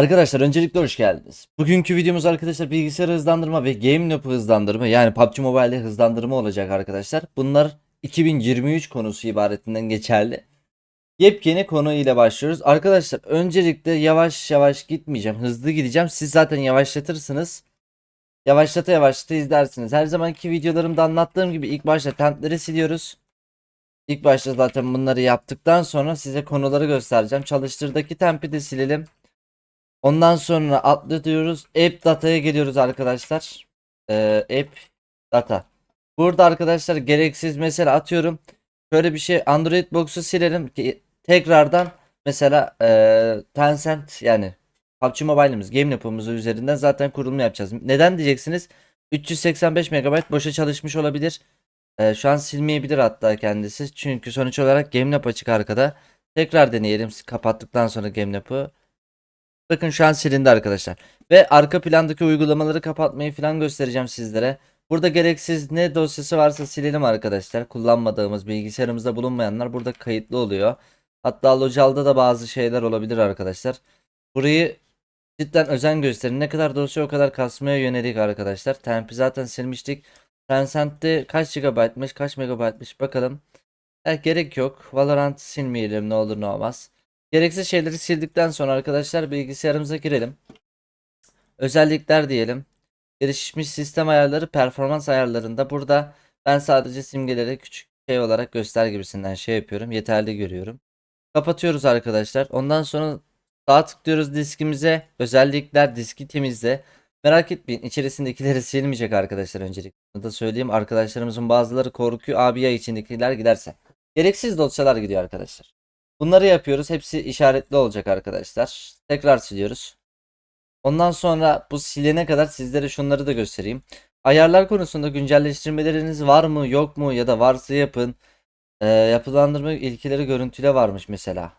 Arkadaşlar öncelikle hoş geldiniz. Bugünkü videomuz arkadaşlar bilgisayar hızlandırma ve game loop hızlandırma yani PUBG Mobile'de hızlandırma olacak arkadaşlar. Bunlar 2023 konusu ibaretinden geçerli. Yepyeni konu ile başlıyoruz. Arkadaşlar öncelikle yavaş yavaş gitmeyeceğim. Hızlı gideceğim. Siz zaten yavaşlatırsınız. Yavaşlata yavaşlata izlersiniz. Her zamanki videolarımda anlattığım gibi ilk başta tentleri siliyoruz. İlk başta zaten bunları yaptıktan sonra size konuları göstereceğim. Çalıştırdaki tempi de silelim. Ondan sonra atlıyoruz. App data'ya geliyoruz arkadaşlar. Ee, app data. Burada arkadaşlar gereksiz mesela atıyorum. Şöyle bir şey Android box'u silelim ki tekrardan mesela e, Tencent yani PUBG Mobile'imiz game yapımızı üzerinden zaten kurulum yapacağız. Neden diyeceksiniz? 385 MB boşa çalışmış olabilir. E, şu an silmeyebilir hatta kendisi. Çünkü sonuç olarak GameLab açık arkada. Tekrar deneyelim kapattıktan sonra GameLab'ı. Bakın şu an silindi arkadaşlar. Ve arka plandaki uygulamaları kapatmayı falan göstereceğim sizlere. Burada gereksiz ne dosyası varsa silelim arkadaşlar. Kullanmadığımız bilgisayarımızda bulunmayanlar burada kayıtlı oluyor. Hatta Local'da da bazı şeyler olabilir arkadaşlar. Burayı cidden özen gösterin. Ne kadar dosya o kadar kasmaya yönelik arkadaşlar. Tempi zaten silmiştik. Tencent'te kaç GB'mış kaç MB'mış bakalım. Eh, gerek yok. Valorant silmeyelim ne olur ne olmaz. Gereksiz şeyleri sildikten sonra arkadaşlar bilgisayarımıza girelim. Özellikler diyelim. Gelişmiş sistem ayarları performans ayarlarında burada ben sadece simgeleri küçük şey olarak göster gibisinden şey yapıyorum. Yeterli görüyorum. Kapatıyoruz arkadaşlar. Ondan sonra sağ tıklıyoruz diskimize. Özellikler diski temizle. Merak etmeyin içerisindekileri silmeyecek arkadaşlar öncelikle. Bunu da söyleyeyim. Arkadaşlarımızın bazıları korkuyor abi ya içindekiler giderse. Gereksiz dosyalar gidiyor arkadaşlar. Bunları yapıyoruz. Hepsi işaretli olacak arkadaşlar. Tekrar siliyoruz. Ondan sonra bu silene kadar sizlere şunları da göstereyim. Ayarlar konusunda güncelleştirmeleriniz var mı yok mu ya da varsa yapın. Ee, yapılandırma ilkeleri görüntüle varmış mesela.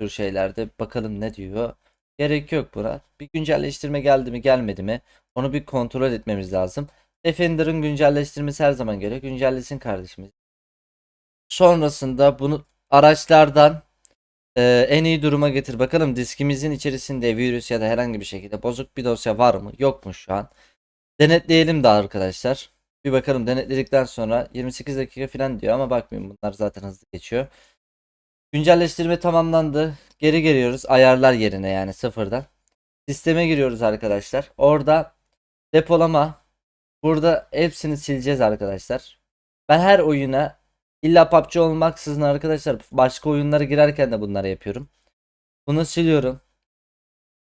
Tür şeylerde bakalım ne diyor. Gerek yok buna. Bir güncelleştirme geldi mi gelmedi mi onu bir kontrol etmemiz lazım. Defender'ın güncelleştirmesi her zaman gerekiyor. Güncellesin kardeşimiz. Sonrasında bunu araçlardan ee, en iyi duruma getir. Bakalım diskimizin içerisinde virüs ya da herhangi bir şekilde bozuk bir dosya var mı? Yok mu şu an? Denetleyelim de arkadaşlar. Bir bakalım denetledikten sonra 28 dakika falan diyor ama bakmayın bunlar zaten hızlı geçiyor. Güncelleştirme tamamlandı. Geri geliyoruz ayarlar yerine yani sıfırdan. Sisteme giriyoruz arkadaşlar. Orada depolama. Burada hepsini sileceğiz arkadaşlar. Ben her oyuna İlla PUBG olmaksızın arkadaşlar başka oyunlara girerken de bunları yapıyorum. Bunu siliyorum.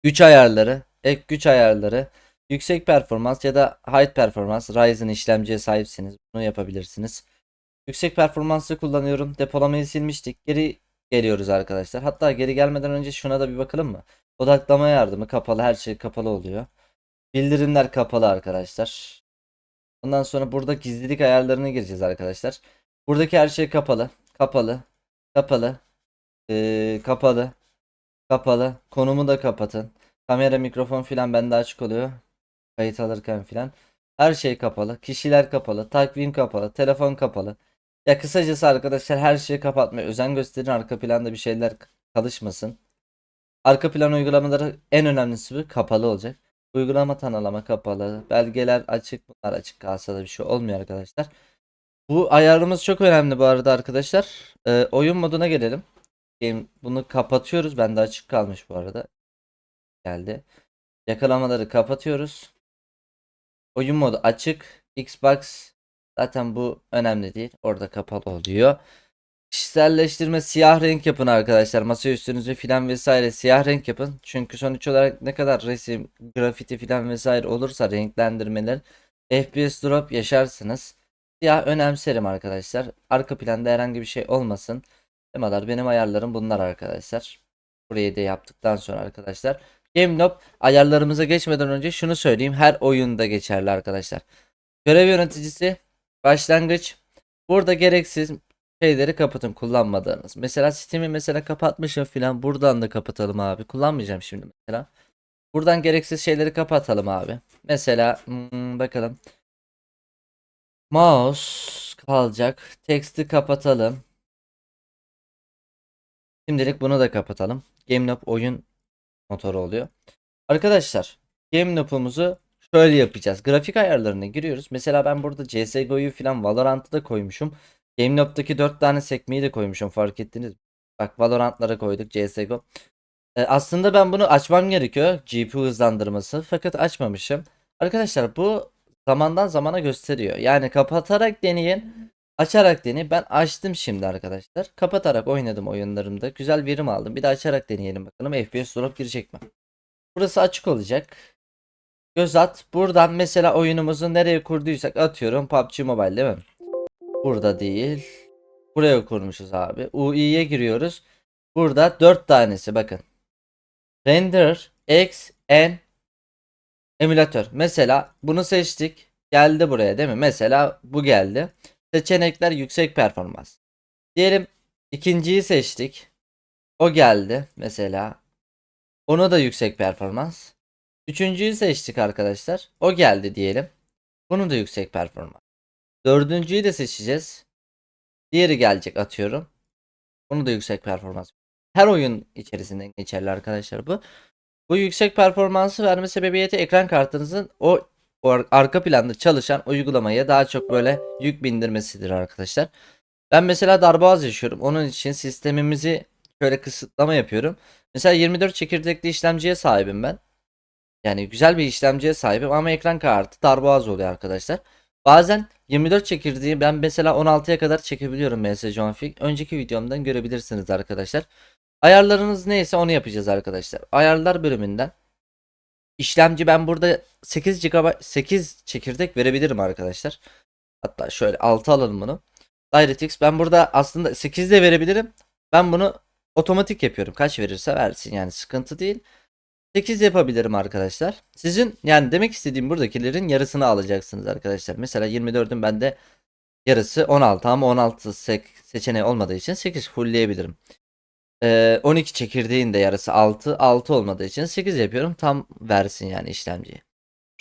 Güç ayarları, ek güç ayarları, yüksek performans ya da high performans Ryzen işlemciye sahipsiniz. Bunu yapabilirsiniz. Yüksek performanslı kullanıyorum. Depolamayı silmiştik. Geri geliyoruz arkadaşlar. Hatta geri gelmeden önce şuna da bir bakalım mı? Odaklama yardımı kapalı. Her şey kapalı oluyor. Bildirimler kapalı arkadaşlar. Ondan sonra burada gizlilik ayarlarına gireceğiz arkadaşlar. Buradaki her şey kapalı. Kapalı. Kapalı. Ee, kapalı. Kapalı. Konumu da kapatın. Kamera, mikrofon filan bende açık oluyor. Kayıt alırken filan. Her şey kapalı. Kişiler kapalı. Takvim kapalı. Telefon kapalı. Ya kısacası arkadaşlar her şeyi kapatmaya özen gösterin. Arka planda bir şeyler çalışmasın. Arka plan uygulamaları en önemlisi bu. Kapalı olacak. Uygulama tanımlama kapalı. Belgeler açık. Bunlar açık kalsa da bir şey olmuyor arkadaşlar. Bu ayarımız çok önemli bu arada arkadaşlar. Ee, oyun moduna gelelim. Bunu kapatıyoruz. Bende açık kalmış bu arada. Geldi. Yakalamaları kapatıyoruz. Oyun modu açık. Xbox zaten bu önemli değil. Orada kapalı oluyor. Kişiselleştirme siyah renk yapın arkadaşlar. Masa üstünüzü filan vesaire siyah renk yapın. Çünkü sonuç olarak ne kadar resim, grafiti filan vesaire olursa renklendirmeler FPS drop yaşarsınız. Ya önemserim arkadaşlar. Arka planda herhangi bir şey olmasın. Temalar benim ayarlarım bunlar arkadaşlar. Burayı da yaptıktan sonra arkadaşlar. GameLob ayarlarımıza geçmeden önce şunu söyleyeyim. Her oyunda geçerli arkadaşlar. Görev yöneticisi başlangıç. Burada gereksiz şeyleri kapatın kullanmadığınız. Mesela Steam'i mesela kapatmışım filan. Buradan da kapatalım abi. Kullanmayacağım şimdi mesela. Buradan gereksiz şeyleri kapatalım abi. Mesela hmm, bakalım. Mouse kalacak. Text'i kapatalım. Şimdilik bunu da kapatalım. GameLab oyun motoru oluyor. Arkadaşlar game nop'umuzu şöyle yapacağız. Grafik ayarlarına giriyoruz. Mesela ben burada CSGO'yu falan Valorant'ı da koymuşum. Game nop'taki 4 tane sekmeyi de koymuşum fark ettiniz mi? Bak Valorant'lara koyduk CSGO. E, aslında ben bunu açmam gerekiyor. GPU hızlandırması. Fakat açmamışım. Arkadaşlar bu zamandan zamana gösteriyor. Yani kapatarak deneyin. Açarak deneyin. Ben açtım şimdi arkadaşlar. Kapatarak oynadım oyunlarımda. Güzel verim aldım. Bir de açarak deneyelim bakalım. FPS drop girecek mi? Burası açık olacak. Göz at. Buradan mesela oyunumuzu nereye kurduysak atıyorum. PUBG Mobile değil mi? Burada değil. Buraya kurmuşuz abi. UI'ye giriyoruz. Burada 4 tanesi bakın. Render, X, N, emülatör. Mesela bunu seçtik. Geldi buraya değil mi? Mesela bu geldi. Seçenekler yüksek performans. Diyelim ikinciyi seçtik. O geldi mesela. Onu da yüksek performans. Üçüncüyü seçtik arkadaşlar. O geldi diyelim. Bunu da yüksek performans. Dördüncüyü de seçeceğiz. Diğeri gelecek atıyorum. Bunu da yüksek performans. Her oyun içerisinden geçerli arkadaşlar bu. Bu yüksek performansı verme sebebiyeti ekran kartınızın o, o ar- arka planda çalışan uygulamaya daha çok böyle yük bindirmesidir arkadaşlar. Ben mesela darboğaz yaşıyorum. Onun için sistemimizi şöyle kısıtlama yapıyorum. Mesela 24 çekirdekli işlemciye sahibim ben. Yani güzel bir işlemciye sahibim ama ekran kartı darboğaz oluyor arkadaşlar. Bazen 24 çekirdeği ben mesela 16'ya kadar çekebiliyorum MS Config. Önceki videomdan görebilirsiniz arkadaşlar. Ayarlarınız neyse onu yapacağız arkadaşlar. Ayarlar bölümünden işlemci ben burada 8 GB 8 çekirdek verebilirim arkadaşlar. Hatta şöyle 6 alalım bunu. DirectX ben burada aslında 8 de verebilirim. Ben bunu otomatik yapıyorum. Kaç verirse versin yani sıkıntı değil. 8 yapabilirim arkadaşlar. Sizin yani demek istediğim buradakilerin yarısını alacaksınız arkadaşlar. Mesela 24'ün bende yarısı 16 ama 16 sek seçeneği olmadığı için 8 fullleyebilirim. Ee, 12 çekirdeğin de yarısı 6. 6 olmadığı için 8 yapıyorum. Tam versin yani işlemciyi.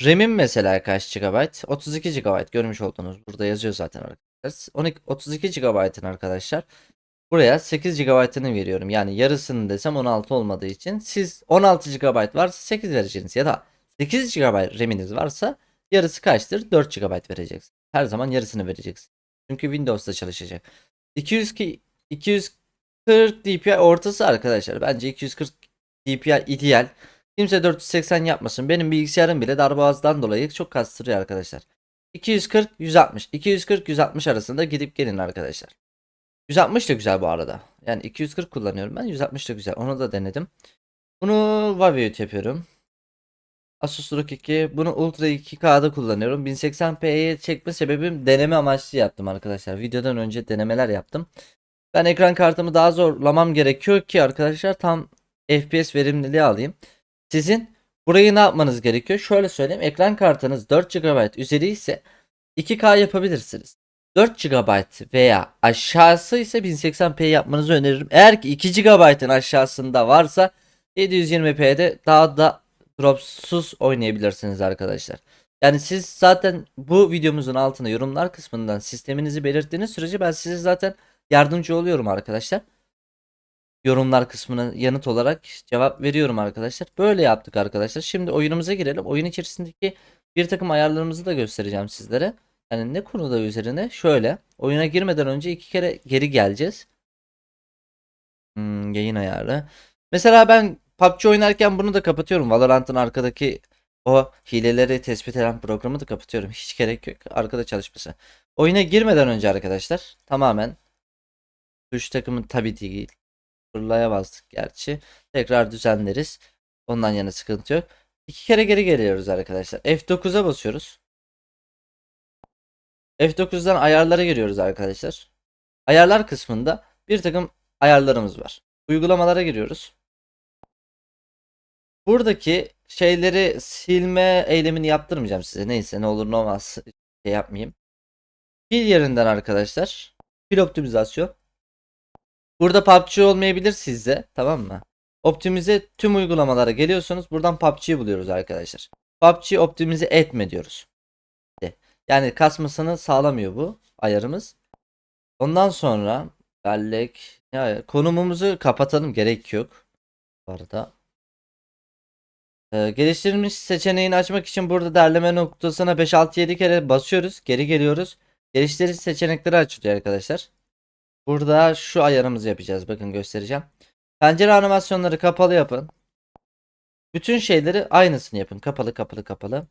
RAM'im mesela kaç GB? 32 GB görmüş olduğunuz burada yazıyor zaten arkadaşlar. 12, 32 GB'ın arkadaşlar. Buraya 8 GB'ını veriyorum. Yani yarısını desem 16 olmadığı için siz 16 GB varsa 8 vereceksiniz ya da 8 GB RAM'iniz varsa yarısı kaçtır? 4 GB vereceksiniz. Her zaman yarısını vereceksin. Çünkü Windows'ta çalışacak. 202 240 dpi ortası arkadaşlar. Bence 240 dpi ideal. Kimse 480 yapmasın. Benim bilgisayarım bile darboğazdan dolayı çok kastırıyor arkadaşlar. 240 160 240 160 arasında gidip gelin arkadaşlar. 160 da güzel bu arada. Yani 240 kullanıyorum ben. 160 da güzel. Onu da denedim. Bunu Waviate yapıyorum. Asus ROG 2. Bunu Ultra 2K'da kullanıyorum. 1080p'ye çekme sebebim deneme amaçlı yaptım arkadaşlar. Videodan önce denemeler yaptım. Ben ekran kartımı daha zorlamam gerekiyor ki arkadaşlar tam FPS verimliliği alayım. Sizin burayı ne yapmanız gerekiyor? Şöyle söyleyeyim. Ekran kartınız 4 GB üzeri ise 2K yapabilirsiniz. 4 GB veya aşağısı ise 1080p yapmanızı öneririm. Eğer ki 2 GB'ın aşağısında varsa 720p'de daha da dropsuz oynayabilirsiniz arkadaşlar. Yani siz zaten bu videomuzun altına yorumlar kısmından sisteminizi belirttiğiniz sürece ben size zaten yardımcı oluyorum arkadaşlar. Yorumlar kısmına yanıt olarak cevap veriyorum arkadaşlar. Böyle yaptık arkadaşlar. Şimdi oyunumuza girelim. Oyun içerisindeki bir takım ayarlarımızı da göstereceğim sizlere. Yani ne konuda üzerine? Şöyle. Oyuna girmeden önce iki kere geri geleceğiz. Hmm, yayın ayarı. Mesela ben PUBG oynarken bunu da kapatıyorum. Valorant'ın arkadaki o hileleri tespit eden programı da kapatıyorum. Hiç gerek yok. Arkada çalışması. Oyuna girmeden önce arkadaşlar tamamen tuş takımı tabi değil. Fırlaya bastık gerçi. Tekrar düzenleriz. Ondan yana sıkıntı yok. İki kere geri geliyoruz arkadaşlar. F9'a basıyoruz. F9'dan ayarlara giriyoruz arkadaşlar. Ayarlar kısmında bir takım ayarlarımız var. Uygulamalara giriyoruz. Buradaki şeyleri silme eylemini yaptırmayacağım size. Neyse ne olur ne olmaz şey yapmayayım. Pil yerinden arkadaşlar. Pil optimizasyon. Burada PUBG olmayabilir sizde. Tamam mı? Optimize tüm uygulamalara geliyorsunuz. Buradan PUBG'yi buluyoruz arkadaşlar. PUBG optimize etme diyoruz. Yani kasmasını sağlamıyor bu ayarımız. Ondan sonra bellek ya konumumuzu kapatalım gerek yok. Bu arada Ee, geliştirilmiş seçeneğini açmak için burada derleme noktasına 5-6-7 kere basıyoruz. Geri geliyoruz. Geliştirilmiş seçenekleri açılıyor arkadaşlar. Burada şu ayarımızı yapacağız. Bakın göstereceğim. Pencere animasyonları kapalı yapın. Bütün şeyleri aynısını yapın. Kapalı kapalı kapalı.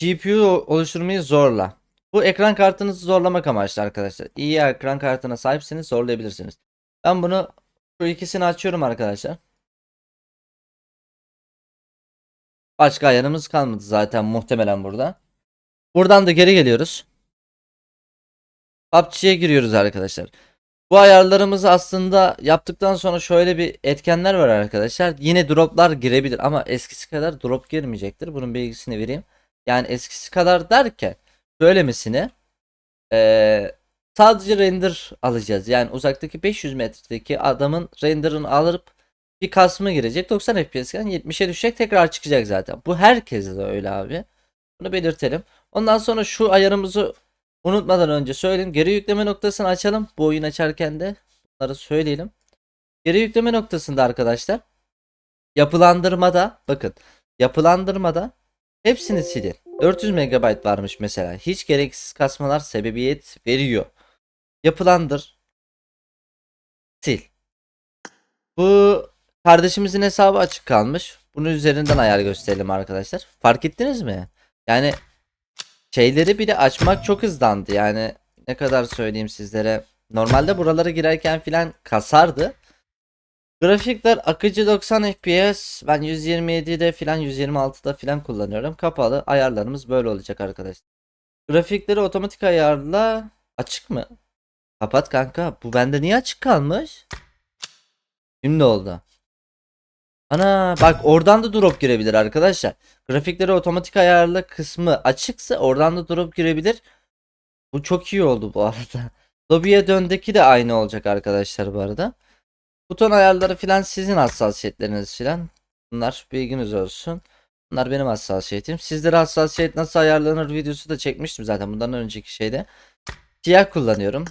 GPU oluşturmayı zorla. Bu ekran kartınızı zorlamak amaçlı arkadaşlar. İyi ekran kartına sahipseniz zorlayabilirsiniz. Ben bunu şu ikisini açıyorum arkadaşlar. Başka ayarımız kalmadı zaten muhtemelen burada. Buradan da geri geliyoruz. PUBG'ye giriyoruz arkadaşlar. Bu ayarlarımızı aslında yaptıktan sonra şöyle bir etkenler var arkadaşlar. Yine droplar girebilir ama eskisi kadar drop girmeyecektir. Bunun bilgisini vereyim. Yani eskisi kadar derken söylemesine eee sadece render alacağız. Yani uzaktaki 500 metredeki adamın renderını alıp bir kasma girecek. 90 FPS'ken 70'e düşecek tekrar çıkacak zaten. Bu herkese de öyle abi. Bunu belirtelim. Ondan sonra şu ayarımızı unutmadan önce söyleyeyim. Geri yükleme noktasını açalım. Bu oyun açarken de bunları söyleyelim. Geri yükleme noktasında arkadaşlar yapılandırmada bakın yapılandırmada hepsini silin. 400 MB varmış mesela. Hiç gereksiz kasmalar sebebiyet veriyor. Yapılandır. Sil. Bu kardeşimizin hesabı açık kalmış. Bunun üzerinden ayar gösterelim arkadaşlar. Fark ettiniz mi? Yani şeyleri bile açmak çok hızlandı. Yani ne kadar söyleyeyim sizlere. Normalde buralara girerken filan kasardı. Grafikler akıcı 90 FPS. Ben 127'de filan 126'da filan kullanıyorum. Kapalı ayarlarımız böyle olacak arkadaşlar. Grafikleri otomatik ayarla açık mı? Kapat kanka. Bu bende niye açık kalmış? Şimdi oldu. Ana bak oradan da drop girebilir arkadaşlar. Grafikleri otomatik ayarlı kısmı açıksa oradan da drop girebilir. Bu çok iyi oldu bu arada. Lobby'ye döndeki de aynı olacak arkadaşlar bu arada. Buton ayarları filan sizin hassasiyetleriniz filan. Bunlar bilginiz olsun. Bunlar benim hassasiyetim. Sizlere hassasiyet nasıl ayarlanır videosu da çekmiştim zaten bundan önceki şeyde. Siyah kullanıyorum.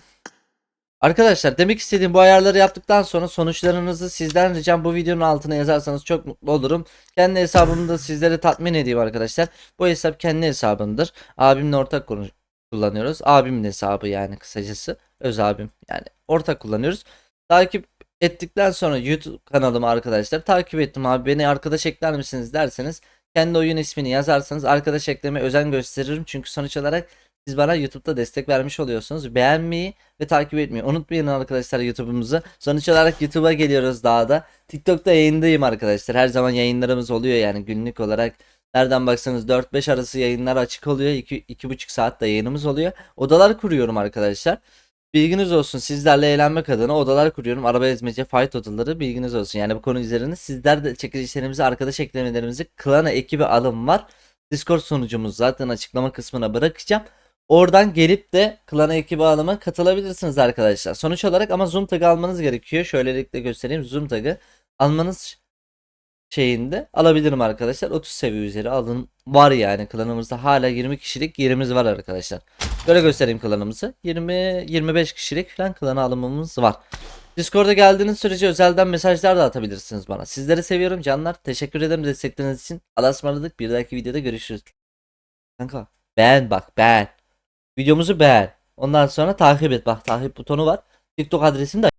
Arkadaşlar demek istediğim bu ayarları yaptıktan sonra sonuçlarınızı sizden ricam bu videonun altına yazarsanız çok mutlu olurum. Kendi hesabımı da sizlere tatmin edeyim arkadaşlar. Bu hesap kendi hesabımdır. Abimle ortak kullanıyoruz. Abimin hesabı yani kısacası. Öz abim yani ortak kullanıyoruz. Takip ettikten sonra YouTube kanalımı arkadaşlar takip ettim abi beni arkadaş ekler misiniz derseniz kendi oyun ismini yazarsanız arkadaş ekleme özen gösteririm. Çünkü sonuç olarak siz bana YouTube'da destek vermiş oluyorsunuz. Beğenmeyi ve takip etmeyi unutmayın arkadaşlar YouTube'umuzu. Sonuç olarak YouTube'a geliyoruz daha da. TikTok'ta yayındayım arkadaşlar. Her zaman yayınlarımız oluyor yani günlük olarak. Nereden baksanız 4-5 arası yayınlar açık oluyor. 2-2,5 saatte yayınımız oluyor. Odalar kuruyorum arkadaşlar. Bilginiz olsun sizlerle eğlenmek adına odalar kuruyorum. Araba ezmece fight odaları bilginiz olsun. Yani bu konu üzerine sizler de çekilişlerimizi arkadaş eklemelerimizi Klana ekibi alım var. Discord sunucumuz zaten açıklama kısmına bırakacağım. Oradan gelip de Klana ekibi alıma katılabilirsiniz arkadaşlar. Sonuç olarak ama Zoom tagı almanız gerekiyor. Şöylelikle göstereyim. Zoom tagı almanız şeyinde alabilirim arkadaşlar. 30 seviye üzeri alın var yani klanımızda hala 20 kişilik yerimiz var arkadaşlar. Böyle göstereyim klanımızı. 20 25 kişilik falan klan alımımız var. Discord'a geldiğiniz sürece özelden mesajlar da atabilirsiniz bana. Sizleri seviyorum canlar. Teşekkür ederim destekleriniz için. Allah'a ısmarladık. Bir dahaki videoda görüşürüz. Kanka beğen bak beğen. Videomuzu beğen. Ondan sonra takip et. Bak takip butonu var. TikTok adresim de